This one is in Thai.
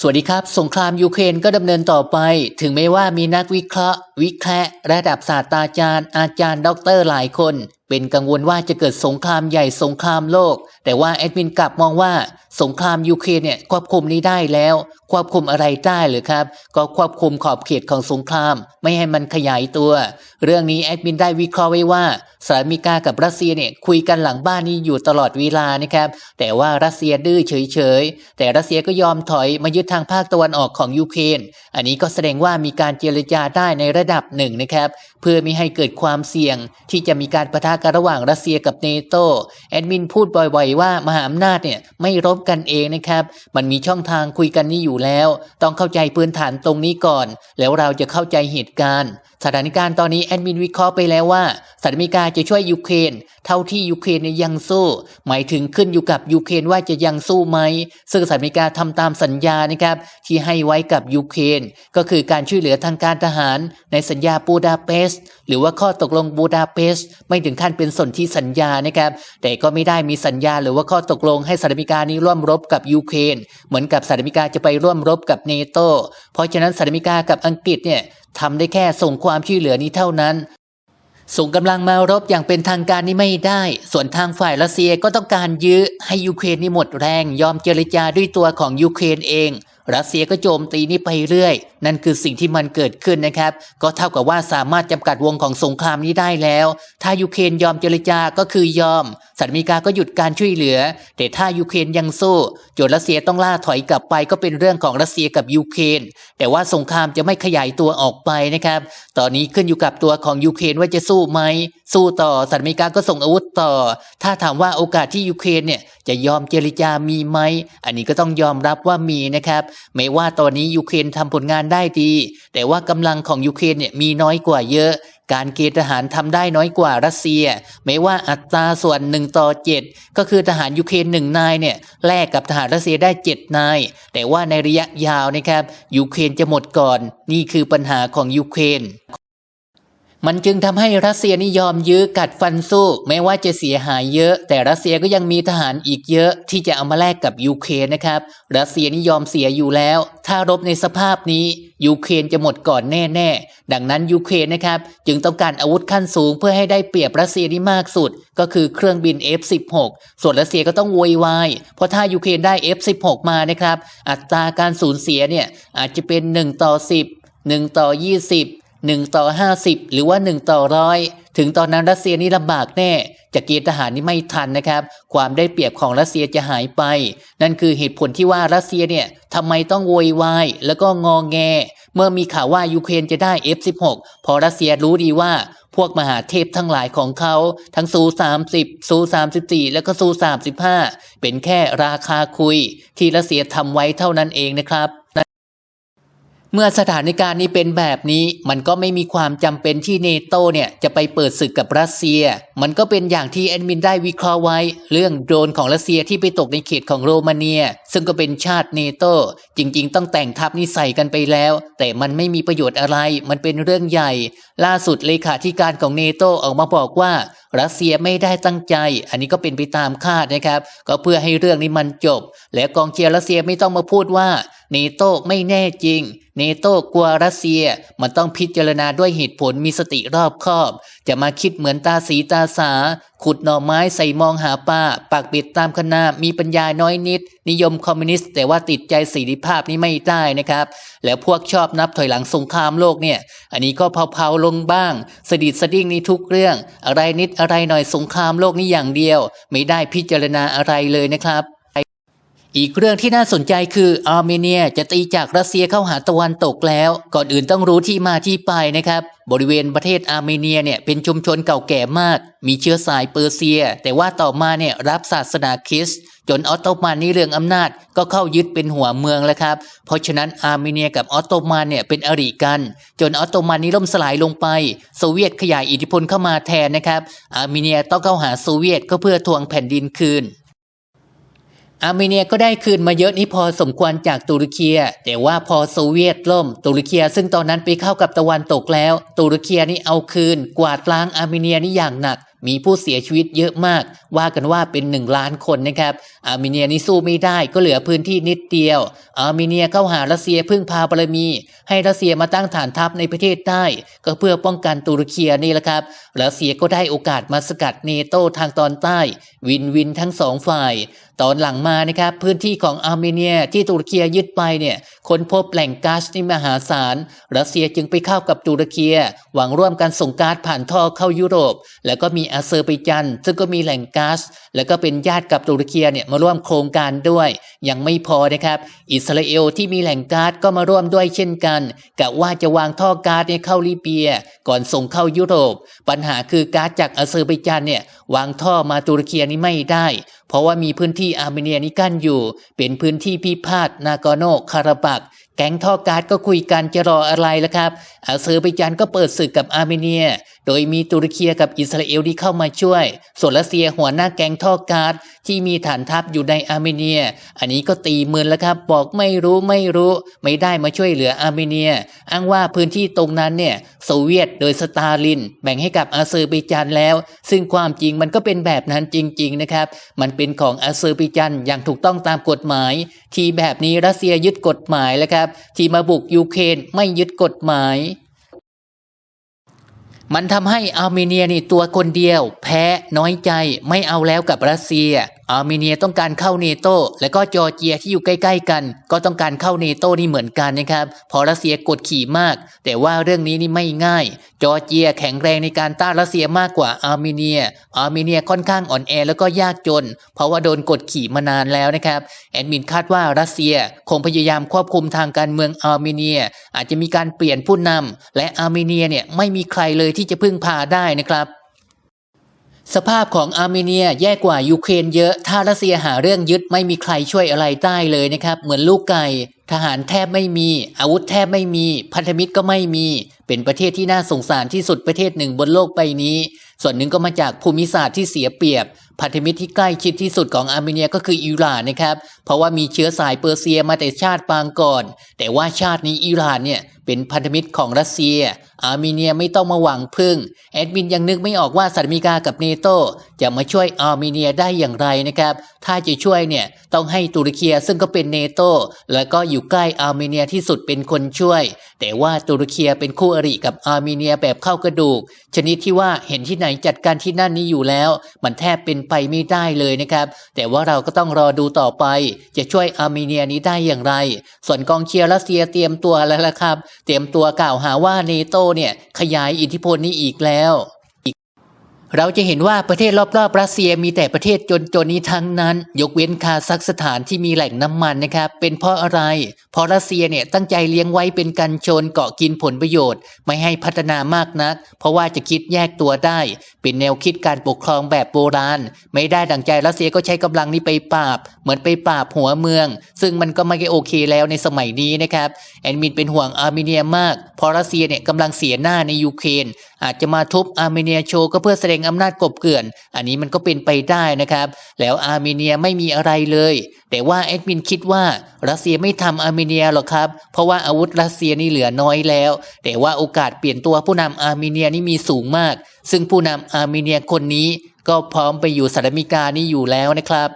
สวัสดีครับ สงครามยูเครนก็ดำเนินต่อไป ถึงแม้ว่ามีนักวิเคราะห์ วิแคราะระดับศาสตราจารย์ อาจารย์ด็อกเตอร์หลายคนเป็นกังวลว่าจะเกิดสงครามใหญ่สงครามโลก แต่ว่าแอดมินกลับมองว่าสงครามยูเครนเนี่ยควบคุมนี้ได้แล้ว ควบคุมอะไรได้หรือครับ ก็ควบคุมขอบเขตของสงคราม ไม่ให้มันขยายตัว เรื่องนี้แอดมินได้วิเคราะห์ไว้ว่าสหรัฐอเมริกากับรัสเซียเนี่ยคุยกันหลังบ้านนี้อยู่ตลอดเวลานะครับแต่ว่ารัสเซียดื้อเฉยๆแต่รัสเซียก็ยอมถอยมายึดทางภาคตะวันออกของยูเครนอันนี้ก็แสดงว่ามีการเจรจาได้ในระดับหนึ่งนะครับเพื่อไม่ให้เกิดความเสี่ยงที่จะมีการปะทะกันระหว่างรัสเซียกับเนโตแอดมินพูดบ่อยๆว่ามหาอำนาจเนี่ยไม่รบกันเองนะครับ มันมีช่องทางคุยกันนี่อยู่แล้ว ต้องเข้าใจพื้นฐานตรงนี้ก่อน แล้วเราจะเข้าใจเหตุการณ์ สถานการณ์ตอนนี้แอดมินวิเคราะห์ไปแล้วว่า หรัฐอเมริกาจะช่วยยูเครนเท่าที่ยูเครนยังสู้ หมายถึงขึ้นอยู่กับยูเครนว่าจะยังสู้ไหม ซึ่งสหรัฐอเมริกาทำตามสัญญานะครับที่ให้ไว้กับยูเครนก็คือการช่วยเหลือทางการทหารในสัญญาบูดาเปสต์หรือว่าข้อตกลงบูดาเปสต์ไม่ถึงขั้นเป็นสนธิสัญญานะครับ แต่ก็ไม่ได้มีสัญญาหรือว่าข้อตกลงให้สหรัฐอเมริกานี้ร่วมรบกับยูเครนเหมือนกับสหรัฐอเมริกาจะไปร่วมรบกับเนโตเพราะฉะนั้นสหรัฐอเมริกากับอังกฤษเนี่ยทำได้แค่ส่งความช่วยเหลือนี้เท่านั้น ส่งกำลังมารบอย่างเป็นทางการนี่ไม่ได้ ส่วนทางฝ่ายรัสเซียก็ต้องการยื้อให้ยูเครนนี่หมดแรง ยอมเจรจาด้วยตัวของยูเครนเอง รัสเซียก็โจมตีนี่ไปเรื่อย นั่นคือสิ่งที่มันเกิดขึ้นนะครับ ก็เท่ากับว่าสามารถจำกัดวงของสงครามนี้ได้แล้ว ถ้ายูเครนยอมเจรจาก็คือยอมสหรัฐอเมริกาก็หยุดการช่วยเหลือ แต่ถ้ายูเครนยังสู้โจทย์รัสเซียต้องล่าถอยกลับไปก็เป็นเรื่องของรัสเซียกับยูเครนแต่ว่าสงครามจะไม่ขยายตัวออกไปนะครับ ตอนนี้ขึ้นอยู่กับตัวของยูเครนว่าจะสู้ไหมสู้ต่อสหรัฐอเมริกาก็ส่งอาวุธต่อ ถ้าถามว่าโอกาสที่ยูเครนเนี่ยจะยอมเจรจามีไหม อันนี้ก็ต้องยอมรับว่ามีนะครับ ไม่ว่าตอนนี้ยูเครนทำผลงานได้ดี แต่ว่ากำลังของยูเครนเนี่ยมีน้อยกว่าเยอะการเกณฑ์ทหารทำได้น้อยกว่ารัสเซีย ไม่ว่าอัตราส่วน1ต่อ7ก็คือทหารยูเครนหนึ่งนายเนี่ยแลกกับทหารรัสเซียได้ 7 นาย แต่ว่าในระยะยาวนะครับยูเครนจะหมดก่อน นี่คือปัญหาของยูเครน มันจึงทำให้รัสเซียนิยอมยื้อกัดฟันสู้ แม้ว่าจะเสียหายเยอะ แต่รัสเซียก็ยังมีทหารอีกเยอะ ที่จะเอามาแลกกับยูเครนนะครับ รัสเซียนิยอมเสียอยู่แล้ว ถ้ารบในสภาพนี้ยูเครนจะหมดก่อนแน่ๆ ดังนั้นยูเครนนะครับ จึงต้องการอาวุธขั้นสูงเพื่อให้ได้เปรียบรัสเซียที่มากสุด ก็คือเครื่องบิน F16 ส่วนรัสเซียก็ต้องโวยวายเพราะถ้ายูเครนได้ F16 มานะครับ อัตราการสูญเสียเนี่ยอาจจะเป็น 1 ต่อ 10 1 ต่อ 20 1 ต่อ 50 หรือว่า 1 ต่อร้อยถึงตอนนั้นรัสเซียนี่ลำบากแน่จะเกณฑ์ทหารนี่ไม่ทันนะครับ ความได้เปรียบของรัสเซียจะหายไป นั่นคือเหตุผลที่ว่ารัสเซียเนี่ยทำไมต้องโวยวายแล้วก็งองแง เมื่อมีข่าวว่ายูเครนจะได้ F16 พอรัสเซียรู้ดีว่าพวกมหาเทพทั้งหลายของเขาทั้งซู30ซู34 แล้วก็ซู35 เป็นแค่ราคาคุย ที่รัสเซียทำไว้เท่านั้นเองนะครับ เมื่อสถานการณ์นี้เป็นแบบนี้ มันก็ไม่มีความจำเป็นที่เนโตเนี่ยจะไปเปิดศึกกับรัสเซีย มันก็เป็นอย่างที่แอดมินได้วิเคราะห์ไว้ เรื่องโดรนของรัสเซียที่ไปตกในเขตของโรมาเนีย ซึ่งก็เป็นชาติเนโตจริง ๆ ต้องแต่งทัพนี่ใส่กันไปแล้ว แต่มันไม่มีประโยชน์อะไร มันเป็นเรื่องใหญ่ ล่าสุดเลขาธิการของเนโตออกมาบอกว่ารัสเซียไม่ได้ตั้งใจ อันนี้ก็เป็นไปตามคาดนะครับ ก็เพื่อให้เรื่องนี้มันจบ และกองเชียร์รัสเซียไม่ต้องมาพูดว่า เนโต้ไม่แน่จริง เนโต้กลัวรัสเซีย มันต้องพิจารณาด้วยเหตุผลมีสติรอบคอบ จะมาคิดเหมือนตาสีตาสา ขุดหน่อไม้ใส่มองหาป้า ปากปิดตามคณะมีปัญญาน้อยนิด นิยมคอมมิวนิสต์ แต่ว่าติดใจสีริภาพนี้ไม่ได้นะครับ แล้วพวกชอบนับถอยหลังสงครามโลกเนี่ย อันนี้ก็เผาๆลงบ้าง สดิดสดิ้งนี่ทุกเรื่อง อะไรนิดอะไรหน่อยสงครามโลกนี่อย่างเดียว ไม่ได้พิจารณาอะไรเลยนะครับ อีกเรื่องที่น่าสนใจคืออาร์เมเนียจะตีจากรัสเซียเข้าหาตะวันตกแล้ว ก่อนอื่นต้องรู้ที่มาที่ไปนะครับ บริเวณประเทศอาร์เมเนียเนี่ยเป็นชุมชนเก่าแก่มาก มีเชื้อสายเปอร์เซีย แต่ว่าต่อมาเนี่ยรับศาสนาคริสต์จนออตโตมันนี่เรื่องอำนาจก็เข้ายึดเป็นหัวเมืองแล้วครับ เพราะฉะนั้นอาร์เมเนียกับออตโตมันเนี่ยเป็นอริกัน จนออตโตมันนี่ล่มสลายลงไป โซเวียตขยายอิทธิพลเข้ามาแทนนะครับ อาร์เมเนียต้องเข้าหาโซเวียตก็เพื่อทวงแผ่นดินคืน อาร์เมเนียก็ได้คืนมาเยอะนี่พอสมควรจากตุรกีแต่ว่าพอโซเวียตล่ม ตุรกีซึ่งตอนนั้นไปเข้ากับตะวันตกแล้ว ตุรกีนี่เอาคืน กวาดล้างอาร์เมเนียนี่อย่างหนัก มีผู้เสียชีวิตเยอะมาก ว่ากันว่าเป็นหนึ่งล้านคนนะครับอาร์เมเนียนี่สู้ไม่ได้ก็เหลือพื้นที่นิดเดียว อาร์เมเนียเข้าหารัสเซียพึ่งพาบารมี ให้รัสเซียมาตั้งฐานทัพในประเทศได้ ก็เพื่อป้องกันตุรกีนี่แหละครับรัสเซียก็ได้โอกาสมาสกัดเนโตทางตอนใต้ วินวินทั้งสองฝ่ายตอนหลังมานะครับพื้นที่ของอาร์เมเนียที่ตุรกียึดไปเนี่ยค้นพบแหล่งก๊าซที่มหาศาลรัสเซียจึงไปเข้ากับตุรกีหวังร่วมกันส่งก๊าซผ่านท่อเข้ายุโรป แล้วก็มีอาเซอร์ไบจัน ซึ่งก็มีแหล่งก๊าซแล้วก็เป็นญาติกับตุรกีเนี่ยมาร่วมโครงการด้วย ยังไม่พอนะครับ อิสราเอลที่มีแหล่งก๊าซก็มาร่วมด้วยเช่นกันกะว่าจะวางท่อก๊าซเนี่ยเข้าลิเบีย ก่อนส่งเข้ายุโรป ปัญหาคือก๊าซจากอาเซอร์ไบจันเนี่ยวางท่อมาตุรกีนี่ไม่ได้ เพราะว่ามีพื้นที่อาร์เมเนียนี่กั้นอยู่ เป็นพื้นที่พิพาทนากโนคาราบักแก๊งท่อก๊าซก็คุยกันจะรออะไรล่ะครับอาเซอร์ไบจานก็เปิดศึกกับอาร์เมเนีย โดยมีตุรกีกับอิสราเอลที่เข้ามาช่วย ส่วนรัสเซียหัวหน้าแก๊งท่อก๊าซที่มีฐานทัพอยู่ในอาร์เมเนีย อันนี้ก็ตีมือแล้วครับ บอกไม่รู้ไม่รู้ ไม่ได้มาช่วยเหลืออาร์เมเนีย อ้างว่าพื้นที่ตรงนั้นเนี่ยโซเวียตโดยสตาลิน แบ่งให้กับอาเซอร์ไบจานแล้ว ซึ่งความจริงมันก็เป็นแบบนั้นจริง ๆ นะครับ มันเป็นของอาเซอร์ไบจานอย่างถูกต้องตามกฎหมาย ที่แบบนี้รัสเซียยึดกฎหมายแล้วครับ ที่มาบุกยูเครนไม่ยึดกฎหมาย มันทำให้อาร์เมเนียนี่ตัวคนเดียว แพ้น้อยใจไม่เอาแล้วกับรัสเซีย อาร์เมเนียต้องการเข้าเนโตและก็จอร์เจียที่อยู่ใกล้ ๆ กัน ก็ต้องการเข้าเนโตนี่เหมือนกันนะครับเพอรัสเซียกดขี่มาก แต่ว่าเรื่องนี้นี่ไม่ง่าย จอร์เจียแข็งแรงในการต้านรัสเซียมากกว่าอาร์เมเนีย อาร์เมเนียค่อนข้างอ่อนแอแล้วก็ยากจน เพราะว่าโดนกดขี่มานานแล้วนะครับแอดมินคาดว่ารัสเซียคงพยายามควบคุมทางการเมืองอาร์เมเนีย อาจจะมีการเปลี่ยนผู้นำและอาร์เมเนียเนี่ยไม่มีใครเลยที่จะพึ่งพาได้นะครับ สภาพของอาร์เมเนียแย่กว่ายูเครนเยอะ ถ้ารัสเซียหาเรื่องยึดไม่มีใครช่วยอะไรใต้เลยนะครับ เหมือนลูกไก่ ทหารแทบไม่มี อาวุธแทบไม่มี พันธมิตรก็ไม่มี เป็นประเทศที่น่าสงสารที่สุดประเทศหนึ่งบนโลกใบนี้ ส่วนหนึ่งก็มาจากภูมิศาสตร์ที่เสียเปรียบ พันธมิตรที่ใกล้ชิดที่สุดของอาร์เมเนียก็คืออิหร่านนะครับ เพราะว่ามีเชื้อสายเปอร์เซียมาแต่ชาติปางก่อน แต่ว่าชาตินี้อิหร่านเนี่ยเป็นพันธมิตรของรัสเซีย อาร์เมเนียไม่ต้องมาหวังพึ่ง แอดมินยังนึกไม่ออกว่าสหรัฐอเมริกากับเนโตจะมาช่วยอาร์เมเนียได้อย่างไรนะครับ ถ้าจะช่วยเนี่ยต้องให้ตุรกีซึ่งก็เป็นเนโตแล้วก็อยู่ใกล้อาร์เมเนียที่สุดเป็นคนช่วย แต่ว่าตุรกีเป็นคู่อริกับอาร์เมเนียแบบเข้ากระดูก ชนิดที่ว่าเห็นที่ไหนจัดการที่นั่นนี้อยู่แล้ว มันแทบเป็นไปไม่ได้เลยนะครับ แต่ว่าเราก็ต้องรอดูต่อไป จะช่วยอาร์เมเนียนี้ได้อย่างไร ส่วนกองเชียร์รัสเซียเตรียมตัวแล้วละครับ เตรียมตัวกล่าวหาว่าเนโตเนี่ยขยายอิทธิพลนี้อีกแล้ว เราจะเห็นว่าประเทศรอบๆรัสเซียมีแต่ประเทศจนๆนี้ทั้งนั้น ยกเว้นคาซัคสถานที่มีแหล่งน้ำมันนะครับ เป็นเพราะอะไร เพราะรัสเซียเนี่ยตั้งใจเลี้ยงไว้เป็นกันชนเกาะกินผลประโยชน์ ไม่ให้พัฒนามากนัก เพราะว่าจะคิดแยกตัวได้ เป็นแนวคิดการปกครองแบบโบราณ ไม่ได้ดังใจรัสเซียก็ใช้กำลังนี้ไปปราบ เหมือนไปปราบหัวเมือง ซึ่งมันก็ไม่โอเคแล้วในสมัยนี้นะครับแอนมินเป็นห่วงอาร์เมเนียมากเพราะรัสเซียเนี่ยกำลังเสียหน้าในยูเครนอาจจะมาทุบอาร์เมเนียโชว์ก็เพื่อแสดงอำนาจกบเกลื่อน อันนี้มันก็เป็นไปได้นะครับ แล้วอาร์เมเนียไม่มีอะไรเลย แต่ว่าแอดมินคิดว่ารัสเซียไม่ทำอาร์เมเนียหรอกครับ เพราะว่าอาวุธรัสเซียนี่เหลือน้อยแล้ว แต่ว่าโอกาสเปลี่ยนตัวผู้นำอาร์เมเนียนี่มีสูงมาก ซึ่งผู้นำอาร์เมเนียคนนี้ก็พร้อมไปอยู่สหรัฐอเมริกานี่อยู่แล้วนะครับ